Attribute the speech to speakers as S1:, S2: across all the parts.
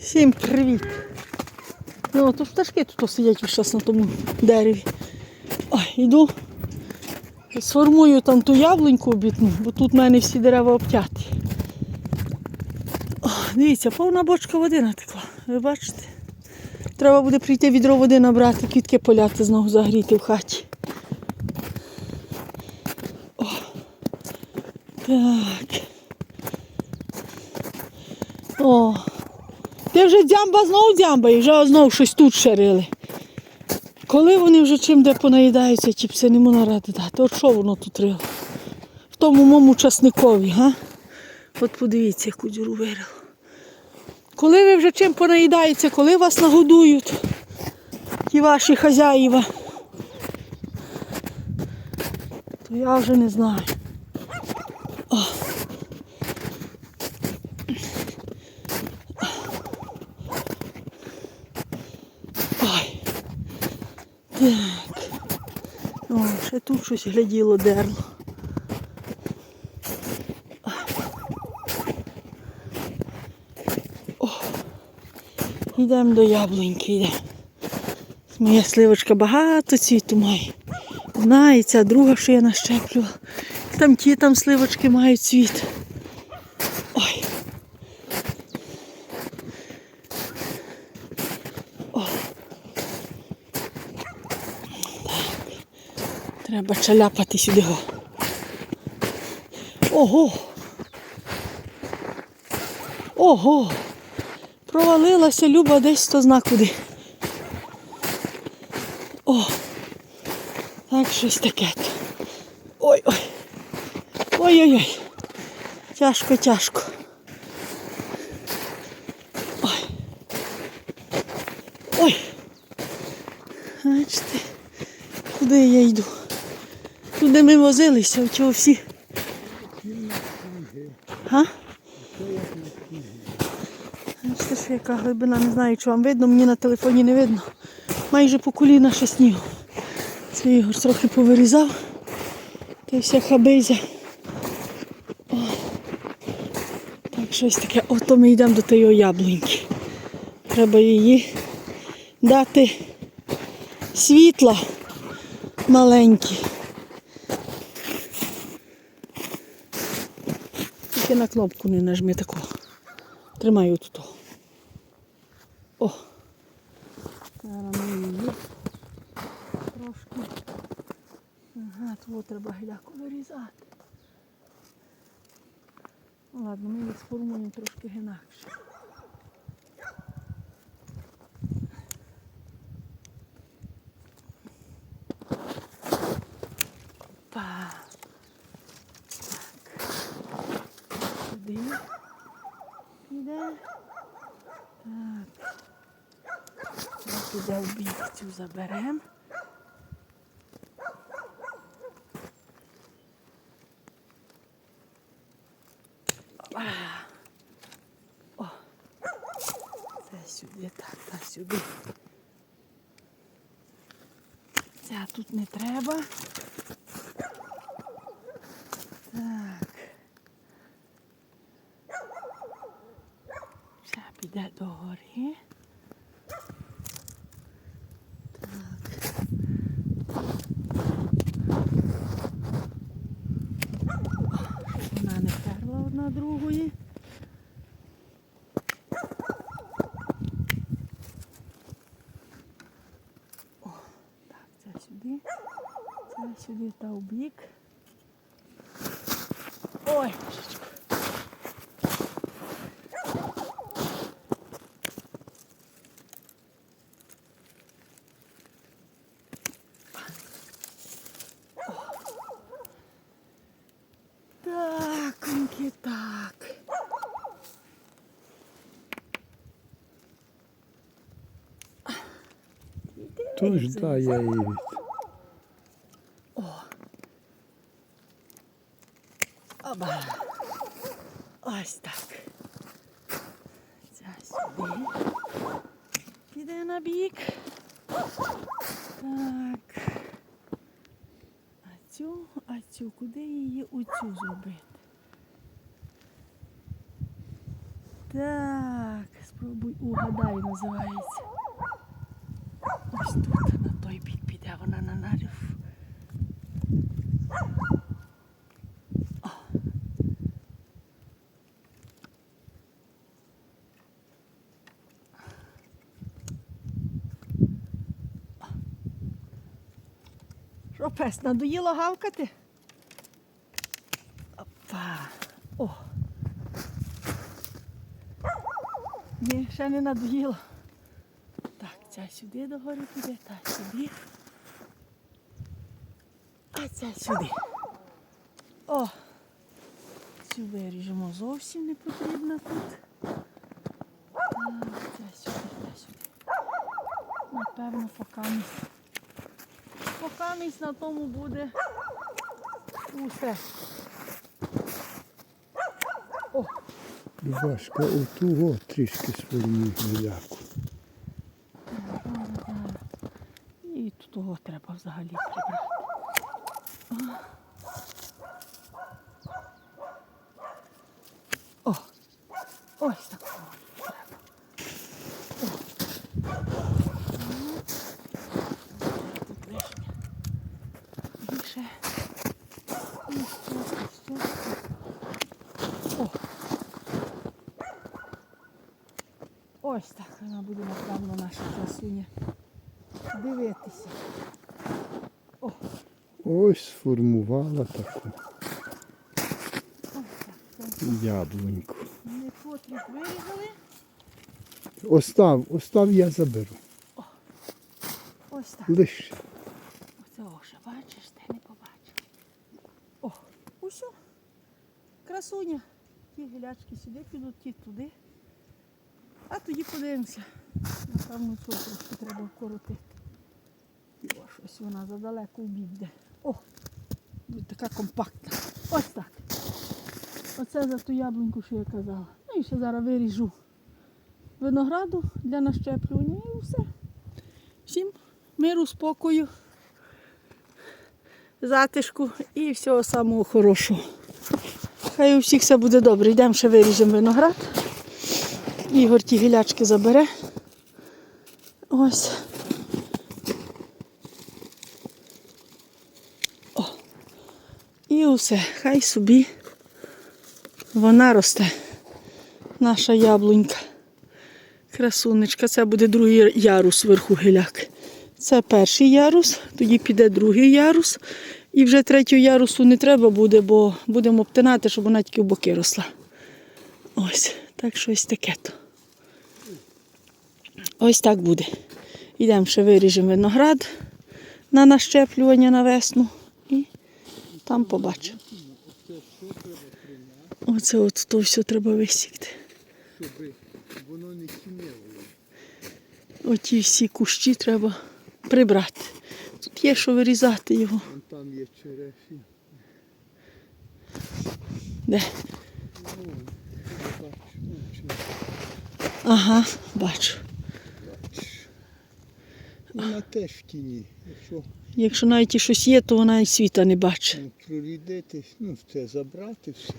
S1: Всім привіт! Ну, ж пташки тут сидять час на тому дереві. Ой, йду. Сформую там ту яблуньку обітну, бо тут в мене всі дерева обтяті. О, дивіться, повна бочка води натекла. Ви бачите? Треба буде прийти відро води набрати, квітки поляти знову загріти в хаті. О. Так. О. Ти вже дзямба знову дзямба і вже знову щось тут шарили. Коли вони вже чим де понаїдаються, ті пси не можна ради дати. От що воно тут рило? В тому моєму часникові, га? От подивіться, яку діру вирило. Коли ви вже чим понаїдаються, коли вас нагодують, ті ваші хазяїва, то я вже не знаю. Так. О, ще тут щось гляділо дерло. Йдемо до яблуньки, йдемо. Моя сливочка багато цвіту має. Одна і ця друга, що я нащеплювала. Там ті там сливочки мають цвіт. Треба чаляпати сюди. го. Ого. Ого. Провалилася Люба десь хто зна куди. О. Так щось таке. Ой-ой. Ой-ой-ой. Тяжко, тяжко. Ой. Ой. Бачите, куди я йду? Туди ми возилися, чого всі. Га? Бачите, що яка глибина, не знаю, чи вам видно, мені на телефоні не видно. Майже по коліна ще снігу. Це Ігор трохи повирізав. Та вся хабизя. О. Так, щось таке. Ото ми йдемо до тієї яблуньки. Треба її дати світла маленькі. Тільки на кнопку не нажми таку. Тримаю тут. О. Трошки. Ага, того треба гіляку вирізати. Ладно, ми їх сформуємо трошки інакше. Па. Так. Сюди. Іде. Так. Туди в бік цю заберемо. О, це сюди, так, та сюди. Ця тут не треба. Так. Ця піде догори. Так. Вона не перла одна другої. О, так, це сюди. Це сюди та в бік. Ой, божечко. Так, оньки, так.
S2: Да, я її.
S1: О. Оба. Ось так. Ця сюди. Піде на бік. Так. А цю, а цю, куди її оцю зробити? Так, спробуй. Угадай називається. Ось тут, на той бік піде вона на нарів. Що, пес, надоїло гавкати? Опа. О. Ні, ще не надоїло. Ця сюди догори піде, та сюди. А ця сюди. О! Цю виріжемо зовсім не потрібно тут. Так, ця сюди, та сюди. Напевно, покамість. Покамість на тому буде усе. О,
S2: Любашка, оту от трішки сформуй гіляку.
S1: взагалі прибрати. О! Ось так. треба. О. Тут лишнє. І ще. І ще, і ще. О! Ось так вона буде напевно наша красуня. Дивитися.
S2: Ось сформувала таку яблуньку.
S1: не потріб вирізали.
S2: Остав, остав я заберу.
S1: Ось так.
S2: Лише.
S1: Оце Оша, бачиш, ти не побачив. О, усьо. Красуня. Ті гілячки сюди підуть, ті туди. А тоді подивимося. Напевно, цього трошки треба вкоротити. О, щось вона задалеко в бік йде. О, така компактна. Ось так. Оце за ту яблуньку, що я казала. Ну і ще зараз виріжу винограду для нащеплювання і все. Всім миру, спокою, затишку і всього самого хорошого. Хай у всіх все буде добре. Йдемо ще виріжемо виноград. Ігор ті гілячки забере. Ось. І усе. Хай собі вона росте. Наша яблунька. Красунечка, це буде другий ярус вверху гіляк. Це перший ярус, тоді піде другий ярус. І вже третього ярусу не треба буде, бо будемо обтинати, щоб вона тільки в боки росла. Ось, так щось таке то. Ось так буде. Йдемо ще виріжемо виноград на нащеплювання на весну. Там побачимо. Оце от то все треба висікти.
S2: Щоб воно не тінило.
S1: Оті всі кущі треба прибрати. Тут є що вирізати його.
S2: Вон там є черешні.
S1: Де? Ага, бачу.
S2: Вона теж в тіні. Якщо
S1: Якщо навіть і щось є, то вона і світа не бачить.
S2: ну, прорідити, ну, це забрати все.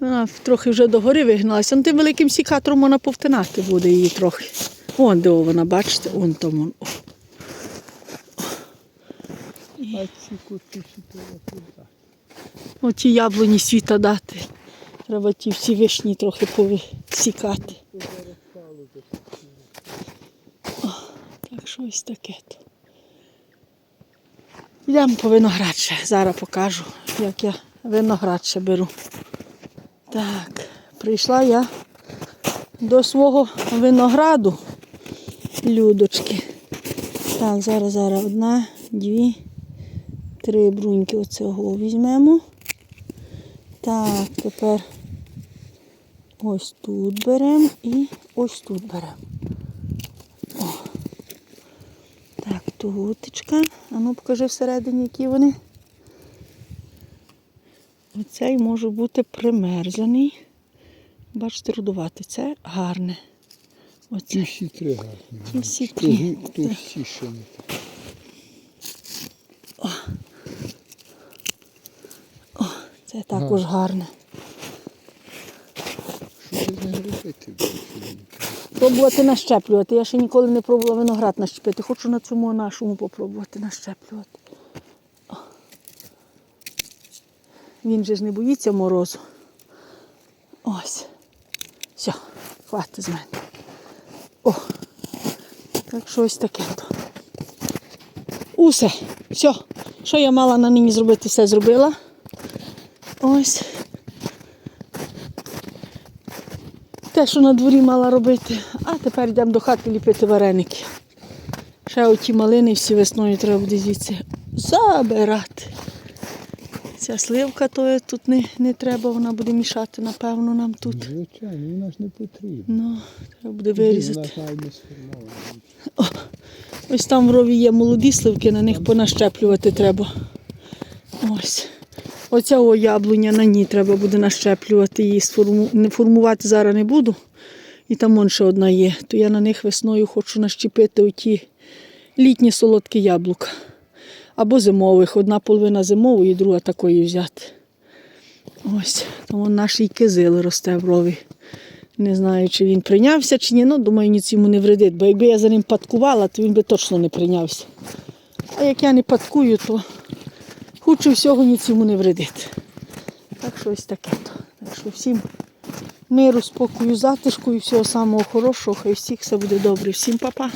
S1: Вона трохи вже догори вигналася. Ну, тим великим сікатором вона повтинати буде її трохи. Вон де вона, бачите, вон там. вон. О.
S2: А ці кути сюди.
S1: Оті яблуні світа дати. Треба ті всі вишні трохи повисікати. Так що ось таке то. Йдемо по виноград ще. Зараз покажу, як я виноград ще беру. Так, прийшла я до свого винограду, людочки. Так, зараз, зараз одна, дві, три бруньки оцього візьмемо. Так, тепер ось тут беремо і ось тут беремо. Так, тутечка. А ну покажи всередині, які вони. Оцей може бути примерзаний. Бачите, рудувати. Це гарне.
S2: Ті всі три гарні.
S1: Ті всі три.
S2: Хто всі ще не так.
S1: Це також гарне.
S2: Що з ним робити?
S1: Пробувати нащеплювати. Я ще ніколи не пробувала виноград нащепити. Хочу на цьому нашому попробувати нащеплювати. Він же ж не боїться морозу. Ось. Все, хватить з мене. О. Так що ось таке то. Усе. Все. Що я мала на нині зробити, все зробила. Ось. Те, що на дворі мала робити. А тепер йдемо до хати ліпити вареники. Ще оті малини всі весною треба буде звідси забирати. Ця сливка то тут не, не треба, вона буде мішати, напевно, нам тут.
S2: Звичайно, вона ж не потрібна.
S1: Ну, треба буде вирізати.
S2: Сформована.
S1: Ось там в рові є молоді сливки, на них понащеплювати треба. Ось. Оця яблуня на ній треба буде нащеплювати її. Не формувати зараз не буду. І там он ще одна є. То я на них весною хочу нащепити оті літні солодкі яблука. Або зимових. Одна половина зимової, друга такої взяти. Ось. Там он наш і кизил росте в рові. Не знаю, чи він прийнявся, чи ні. Ну, думаю, ніц йому не вредить, бо якби я за ним падкувала, то він би точно не прийнявся. А як я не падкую, то хуче всього нічому не вредить. Так що ось таке. то. Так що всім миру, спокою, затишку і всього самого хорошого. Хай всіх все буде добре. Всім па-па.